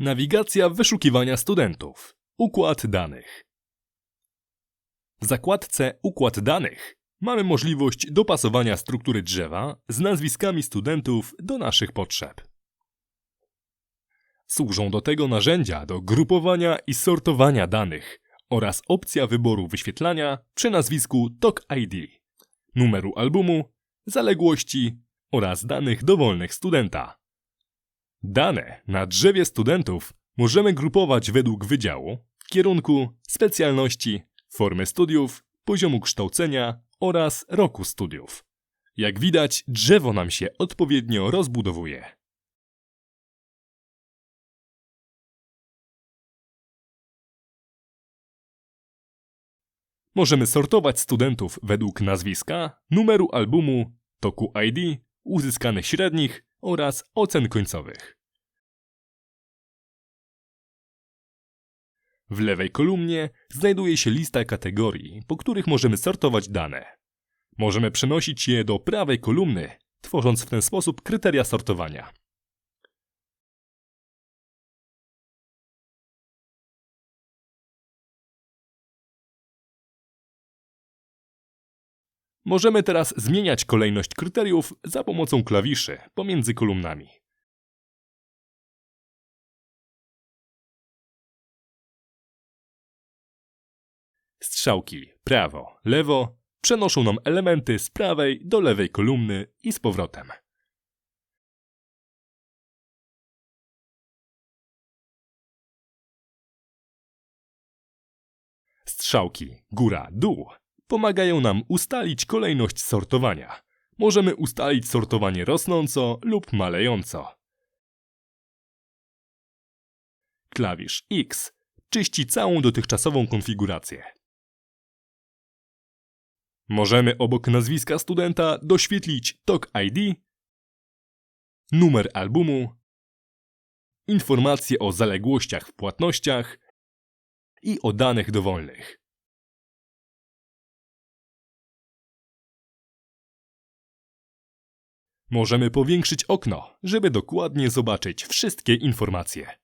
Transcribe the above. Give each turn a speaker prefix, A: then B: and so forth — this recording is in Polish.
A: Nawigacja wyszukiwania studentów. Układ danych. W zakładce Układ danych mamy możliwość dopasowania struktury drzewa z nazwiskami studentów do naszych potrzeb. Służą do tego narzędzia do grupowania i sortowania danych oraz opcja wyboru wyświetlania przy nazwisku TOC ID, numeru albumu, zaległości oraz danych dowolnych studenta. Dane na drzewie studentów możemy grupować według wydziału, kierunku, specjalności, formy studiów, poziomu kształcenia oraz roku studiów. Jak widać, drzewo nam się odpowiednio rozbudowuje. Możemy sortować studentów według nazwiska, numeru albumu, toku ID, uzyskanych średnich oraz ocen końcowych. W lewej kolumnie znajduje się lista kategorii, po których możemy sortować dane. Możemy przenosić je do prawej kolumny, tworząc w ten sposób kryteria sortowania. Możemy teraz zmieniać kolejność kryteriów za pomocą klawiszy pomiędzy kolumnami. Strzałki. Prawo, lewo. Przenoszą nam elementy z prawej do lewej kolumny i z powrotem. Strzałki. Góra-dół pomagają nam ustalić kolejność sortowania. Możemy ustalić sortowanie rosnąco lub malejąco. Klawisz X czyści całą dotychczasową konfigurację. Możemy obok nazwiska studenta doświetlić TOC ID, numer albumu, informacje o zaległościach w płatnościach i o danych dowolnych. Możemy powiększyć okno, żeby dokładnie zobaczyć wszystkie informacje.